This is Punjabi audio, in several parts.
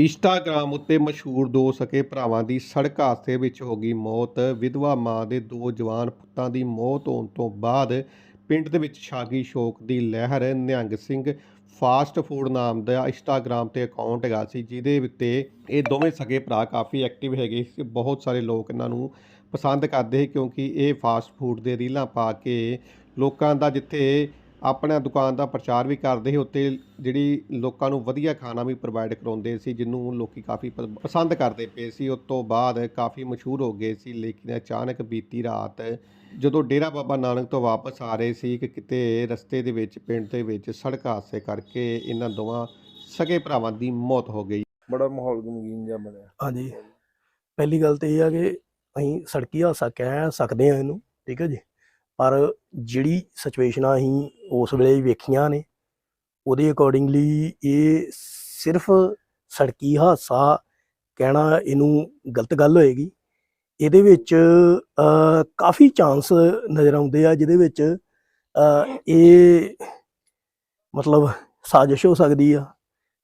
ਇੰਸਟਾਗ੍ਰਾਮ ਉੱਤੇ ਮਸ਼ਹੂਰ ਦੋ ਸਕੇ ਭਰਾਵਾਂ ਦੀ ਸੜਕ ਹਾਦਸੇ ਵਿੱਚ ਹੋ ਗਈ ਮੌਤ। ਵਿਧਵਾ ਮਾਂ ਦੇ ਦੋ ਜਵਾਨ ਪੁੱਤਾਂ ਦੀ ਮੌਤ ਹੋਣ ਤੋਂ ਬਾਅਦ ਪਿੰਡ ਦੇ ਵਿੱਚ ਛਾਗੀ ਗਈ ਸ਼ੋਕ ਦੀ ਲਹਿਰ। ਨਿਹੰਗ ਸਿੰਘ ਫਾਸਟ ਫੂਡ ਨਾਮ ਦਾ ਇੰਸਟਾਗ੍ਰਾਮ ਤੇ ਅਕਾਊਂਟ ਹੈਗਾ ਸੀ, ਜਿਹਦੇ ਉੱਤੇ ਇਹ ਦੋਵੇਂ ਸਕੇ ਭਰਾ ਕਾਫੀ ਐਕਟਿਵ ਹੈਗੇ ਸੀ। ਬਹੁਤ ਸਾਰੇ ਲੋਕ ਇਹਨਾਂ ਨੂੰ ਪਸੰਦ ਕਰਦੇ ਸੀ, ਕਿਉਂਕਿ ਇਹ ਫਾਸਟ ਫੂਡ ਦੇ ਰੀਲਾਂ ਪਾ ਕੇ ਲੋਕਾਂ ਦਾ ਜਿੱਥੇ ਆਪਣਾ ਦੁਕਾਨ ਦਾ ਪ੍ਰਚਾਰ ਵੀ ਕਰਦੇ ਸੀ ਉੱਤੇ ਜਿਹੜੀ ਲੋਕਾਂ ਨੂੰ ਵਧੀਆ ਖਾਣਾ ਵੀ ਪ੍ਰੋਵਾਈਡ ਕਰਾਉਂਦੇ ਸੀ ਜਿਹਨੂੰ ਲੋਕੀ ਕਾਫੀ ਪ- ਪਸੰਦ ਕਰਦੇ ਪਏ ਸੀ। ਉਸ ਤੋਂ ਬਾਅਦ ਕਾਫੀ ਮਸ਼ਹੂਰ ਹੋ ਗਏ ਸੀ ਲੇਕਿਨ ਅਚਾਨਕ ਬੀਤੀ ਰਾਤ ਜਦੋਂ ਡੇਰਾ ਬਾਬਾ ਨਾਨਕ ਤੋਂ ਵਾਪਸ ਆ ਰਹੇ ਸੀ ਕਿ ਕਿਤੇ ਰਸਤੇ ਦੇ ਵਿੱਚ ਪਿੰਡ ਦੇ ਵਿੱਚ ਸੜਕ ਹਾਦਸੇ ਕਰਕੇ ਇਹਨਾਂ ਦੋਵਾਂ ਸਗੇ ਭਰਾਵਾਂ ਦੀ ਮੌਤ ਹੋ ਗਈ। ਬੜਾ ਮਾਹੌਲ ਗਮਗੀਨ ਜਿਹਾ ਬਣਿਆ। ਹਾਂਜੀ। ਪਹਿਲੀ ਗੱਲ ਤੇ ਇਹ ਆ ਕਿ ਅਸੀਂ ਸੜਕੀ ਹਾਦਸਾ ਕਹਿ ਸਕਦੇ ਆ ਇਹਨੂੰ ਠੀਕ ਹੈ ਜੀ? ਪਰ ਜਿਹੜੀ ਸਿਚੁਏਸ਼ਨਾਂ ਅਸੀਂ ਉਸ ਵੇਲੇ ਵੇਖੀਆਂ ਨੇ, ਉਹਦੇ ਅਕੋਰਡਿੰਗਲੀ ਇਹ ਸਿਰਫ ਸੜਕੀ ਹਾਦਸਾ ਕਹਿਣਾ ਇਹਨੂੰ ਗਲਤ ਗੱਲ ਹੋਏਗੀ। ਇਹਦੇ ਵਿੱਚ ਕਾਫੀ ਚਾਂਸ ਨਜ਼ਰ ਆਉਂਦੇ ਆ, ਜਿਹਦੇ ਵਿੱਚ ਇਹ ਮਤਲਬ ਸਾਜ਼ਿਸ਼ ਹੋ ਸਕਦੀ ਆ।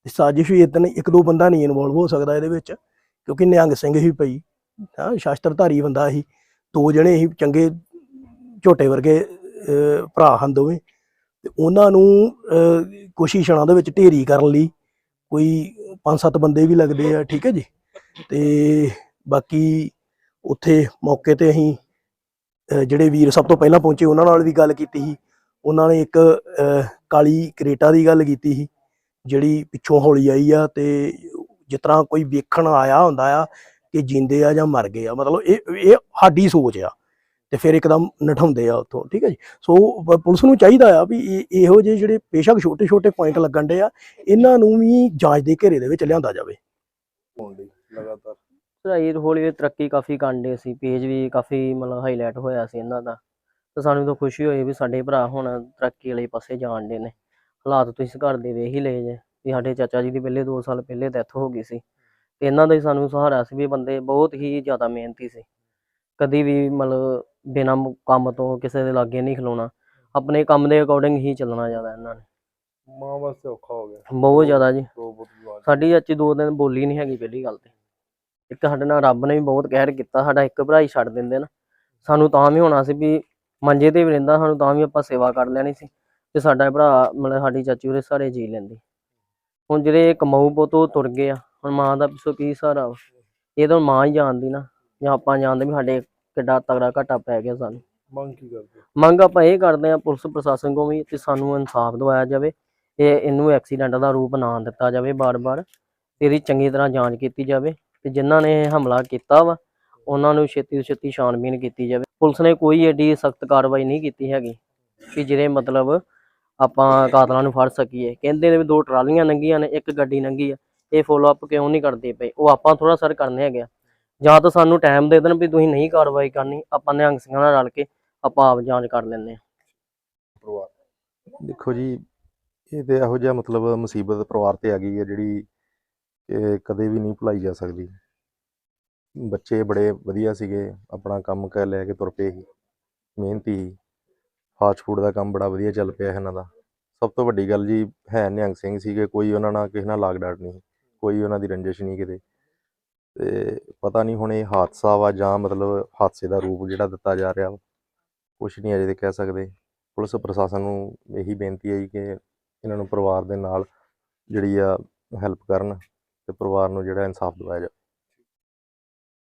ਤੇ ਸਾਜ਼ਿਸ਼ ਵੀ ਇਤਨ ਇੱਕ ਦੋ ਬੰਦਾ ਨਹੀਂ ਇਨਵੋਲਵ ਹੋ ਸਕਦਾ ਇਹਦੇ ਵਿੱਚ, ਕਿਉਂਕਿ ਨਿਹੰਗ ਸਿੰਘ ਹੀ ਪਈ। ਹਾਂ, ਸ਼ਾਸਤਰਧਾਰੀ ਬੰਦਾ ਸੀ। ਦੋ ਜਣੇ ਹੀ ਚੰਗੇ ਝੋਟੇ ਵਰਗੇ ਭਰਾ ਹਨ ਦੋਵੇਂ। ਤੇ ਉਹਨਾਂ ਨੂੰ ਅਹ, ਕੁਛ ਦੇ ਵਿੱਚ ਢੇਰੀ ਕਰਨ ਲਈ ਕੋਈ ਪੰਜ ਸੱਤ ਬੰਦੇ ਵੀ ਲੱਗਦੇ ਆ ਠੀਕ ਹੈ ਜੀ? ਤੇ ਬਾਕੀ ਉੱਥੇ ਮੌਕੇ ਤੇ ਅਸੀਂ ਜਿਹੜੇ ਵੀਰ ਸਭ ਤੋਂ ਪਹਿਲਾਂ ਪਹੁੰਚੇ ਉਹਨਾਂ ਨਾਲ ਵੀ ਗੱਲ ਕੀਤੀ ਸੀ। ਉਹਨਾਂ ਨੇ ਇੱਕ ਕਾਲੀ ਕਰੇਟਾ ਦੀ ਗੱਲ ਕੀਤੀ ਸੀ ਜਿਹੜੀ ਪਿੱਛੋਂ ਹੌਲੀ ਆਈ ਆ ਤੇ ਜਿਸ ਤਰ੍ਹਾਂ ਕੋਈ ਵੇਖਣ ਆਇਆ ਹੁੰਦਾ ਆ ਕਿ ਜਿੰਦੇ ਆ ਜਾਂ ਮਰ ਗਏ ਆ ਮਤਲਬ ਇਹ ਇਹ ਸਾਡੀ ਸੋਚ ਆ। ਤੇ ਫਿਰ ਇੱਕਦਮ ਨਠਾਉਂਦੇ ਆ ਉੱਥੋਂ ਠੀਕ ਹੈ ਜੀ? ਸੋ ਪੁਲਿਸ ਨੂੰ ਚਾਹੀਦਾ ਆ ਵੀ ਇਹ- ਜਿਹੇ ਜਿਹੜੇ ਬੇਸ਼ੱਕ ਛੋਟੇ ਛੋਟੇ ਪੁਆਇੰਟ ਲੱਗਣ ਦੇ ਆ ਇਹਨਾਂ ਨੂੰ ਵੀ ਜਾਂਚ ਦੇ ਘੇਰੇ ਦੇ ਵਿੱਚ ਲਿਆਂਦਾ ਜਾਵੇ। ਲਗਾਤਾਰ। ਚੜਾਈ ਹੌਲੀ ਹੌਲੀ ਤਰੱਕੀ ਕਾਫੀ ਕਾਂਡੇ ਸੀ ਪੇਜ ਵੀ ਕਾਫੀ ਮਤਲਬ ਹਾਈਲਾਈਟ ਹੋਇਆ ਸੀ ਇਹਨਾਂ ਦਾ। ਤੇ ਸਾਨੂੰ ਤਾਂ ਖੁਸ਼ੀ ਹੋਈ ਵੀ ਸਾਡੇ ਭਰਾ ਹੁਣ ਤਰੱਕੀ ਵਾਲੇ ਪਾਸੇ ਜਾਣ ਦੇ ਨੇ। ਹਾਲਾਤ ਤੁਸੀਂ ਘਰ ਦੇ ਵੇਖ ਹੀ ਲਏ ਜੇ ਵੀ ਸਾਡੇ ਚਾਚਾ ਜੀ ਦੀ ਪਹਿਲੇ 2 ਸਾਲ ਪਹਿਲੇ ਡੈਥ ਹੋ ਗਈ ਸੀ। ਤੇ ਇਹਨਾਂ ਦਾ ਹੀ ਸਾਨੂੰ ਸਹਾਰਾ ਸੀ ਵੀ ਬੰਦੇ ਬਹੁਤ ਹੀ ਜ਼ਿਆਦਾ ਮਿਹਨਤੀ ਸੀ। ਕਦੀ ਵੀ ਮਤਲਬ ਬਿਨਾਂ ਮ- ਕੰਮ ਤੋਂ ਕਿਸੇ ਦੇ ਲਾਗੇ ਨਹੀਂ ਖਲੋਣਾ। ਆਪਣੇ ਕੰਮ ਦੇ ਅਕੋਰਡਿੰਗ ਹੀ ਚੱਲਣਾ ਜ਼ਿਆਦਾ ਇਹਨਾਂ ਨੇ। ਮਾਂ ਵਾਸਤੇ ਔਖਾ ਹੋ ਗਿਆ। ਬਹੁਤ ਜ਼ਿਆਦਾ ਜੀ। ਦੋ ਪੁੱਤ ਜਵਾਨ ਸਾਡੀ ਚਾਚੀ ਦੋ ਦਿਨ ਬੋਲੀ ਨਹੀਂ ਹੈਗੀ ਪਹਿਲੀ ਗੱਲ ਤੇ। ਇੱਕ ਸਾਡੇ ਨਾਲ ਰੱਬ ਨੇ ਵੀ ਬਹੁਤ ਕਹਿਰ ਕੀਤਾ ਸਾਡਾ ਇੱਕ ਭਰਾ ਹੀ ਛੱਡ ਦਿੰਦੇ ਨਾ। ਸਾਨੂੰ ਤਾਂ ਵੀ ਹੋਣਾ ਸੀ ਵੀ ਮੰਜੇ ਤੇ ਵੀ ਰਹਿੰਦਾ ਸਾਨੂੰ ਤਾਂ ਵੀ ਆਪਾਂ ਸੇਵਾ ਕਰ ਲੈਣੀ ਸੀ। ਤੇ ਸਾਡਾ ਭਰਾ ਮਤਲਬ ਸਾਡੀ ਚਾਚੀ ਉਹਦੇ ਸਾਰੇ ਜੀ ਲੈਂਦੀ। ਹੁਣ ਜਿਹੜੇ ਕਮਾਊ ਪੁੱਤ ਉਹ ਤੁਰ ਗਏ ਆ। ਹੁਣ ਮਾਂ ਦਾ ਪਿੱਛੋਂ ਕੀ ਸਹਾਰਾ ਵਾ? ਇਹ ਤਾਂ ਮਾਂ ਹੀ ਜਾਣਦੀ ਨਾ। ਜਾਂ ਆਪਾਂ ਜਾਣਦੇ ਵੀ ਸਾਡੇ ਕਿੱਡਾ ਤਗੜਾ ਘਾਟਾ ਪੈ ਗਿਆ ਸਾਨੂੰ। ਮੰਗ ਕੀ ਕਰਦੇ? ਮੰਗ ਆਪਾਂ ਇਹ ਕਰਦੇ ਆ ਪੁਲਿਸ ਪ੍ਰਸ਼ਾਸਨ ਕੋਲ ਵੀ ਕਿ ਸਾਨੂੰ ਇਨਸਾਫ ਦਿਵਾਇਆ ਜਾਵੇ ਇਹ ਇਹਨੂੰ ਐਕਸੀਡੈਂਟ ਦਾ ਰੂਪ ਨਾ ਦਿੱਤਾ ਜਾਵੇ ਬਾਰ-ਬਾਰ ਇਹਦੀ ਚੰਗੀ ਤਰ੍ਹਾਂ ਜਾਂਚ ਕੀਤੀ ਜਾਵੇ ਤੇ ਜਿਨ੍ਹਾਂ ਨੇ ਇਹ ਹਮਲਾ ਕੀਤਾ ਵਾ ਉਹਨਾਂ ਨੂੰ ਛੇਤੀ ਤੋਂ ਛੇਤੀ ਛਾਣਬੀਨ ਕੀਤੀ ਜਾਵੇ। ਪੁਲਿਸ ਨੇ ਕੋਈ ਏਡੀ ਸਖਤ ਕਾਰਵਾਈ ਨਹੀਂ ਕੀਤੀ ਹੈਗੀ ਕਿ ਜਿਹਦੇ ਮਤਲਬ ਆਪਾਂ ਕਾਤਲਾਂ ਨੂੰ ਫੜ ਸਕੀਏ। ਕਹਿੰਦੇ ਨੇ ਵੀ ਦੋ ਟਰਾਲੀਆਂ ਲੰਘੀਆਂ ਨੇ ਇੱਕ ਗੱਡੀ ਲੰਘੀ ਆ ਇਹ ਫੋਲੋ ਅਪ ਕਿਉਂ ਨਹੀਂ ਕਰਦੇ ਪਏ? ਉਹ ਆਪਾਂ ਥੋੜਾ ਸਰ ਕਰਨੇ ਹੈਗੇ ਜਾਂ ਤਾਂ ਸਾਨੂੰ ਟਾਈਮ ਦੇ ਦੇਣ ਵੀ ਤੁਸੀਂ ਨਹੀਂ ਕਾਰਵਾਈ ਕਰਨੀ ਆਪਾਂ ਨਿਹੰਗ ਸਿੰਘਾਂ ਨਾਲ ਰਲ ਕੇ ਆਪਾਂ ਆਪ ਜਾਂਚ ਕਰ ਲੈਂਦੇ ਹਾਂ। ਪਰਿਵਾਰ। ਦੇਖੋ ਜੀ ਇਹ ਤੇ ਇਹੋ ਜਿਹਾ ਮਤਲਬ ਮੁਸੀਬਤ ਪਰਿਵਾਰ ਤੇ ਆ ਗਈ ਹੈ ਜਿਹੜੀ ਕਿ ਕਦੇ ਵੀ ਨਹੀਂ ਭੁਲਾਈ ਜਾ ਸਕਦੀ। ਬੱਚੇ ਬੜੇ ਵਧੀਆ ਸੀਗੇ ਆਪਣਾ ਕੰਮ ਕਰ ਲੈ ਕੇ ਤੁਰ ਪਏ ਸੀ। ਮਿਹਨਤੀ ਸੀ। ਫਾਸਟ ਫੂਡ ਦਾ ਕੰਮ ਬੜਾ ਵਧੀਆ ਚੱਲ ਪਿਆ ਇਹਨਾਂ ਦਾ। ਸਭ ਤੋਂ ਵੱਡੀ ਗੱਲ ਜੀ ਹੈ ਨਿਹੰਗ ਸਿੰਘ ਸੀਗੇ ਕੋਈ ਉਹਨਾਂ ਨਾਲ ਕਿਸੇ ਨਾਲ ਲਾਗ ਡਾਟ ਨਹੀਂ ਕੋਈ ਉਹਨਾਂ ਦੀ ਰੰਜਿਸ਼ ਨਹੀਂ ਕਿਤੇ। ਤੇ ਪਤਾ ਨਹੀਂ ਹੁਣ ਇਹ ਹਾਦਸਾ ਵਾ ਜਾਂ ਮਤਲਬ ਹਾਦਸੇ ਦਾ ਰੂਪ ਜਿਹੜਾ ਦਿੱਤਾ ਜਾ ਰਿਹਾ ਵਾ, ਕੁਛ ਨਹੀਂ ਅਜੇ ਤੇ ਕਹਿ ਸਕਦੇ। ਪੁਲਿਸ ਪ੍ਰਸ਼ਾਸਨ ਨੂੰ ਇਹੀ ਬੇਨਤੀ ਹੈ ਜੀ ਕਿ ਇਹਨਾਂ ਨੂੰ ਪਰਿਵਾਰ ਦੇ ਨਾਲ ਜਿਹੜੀ ਆ ਹੈਲਪ ਕਰਨ ਤੇ ਪਰਿਵਾਰ ਨੂੰ ਜਿਹੜਾ ਇਨਸਾਫ ਦਿਵਾਇਆ ਜਾਵੇ।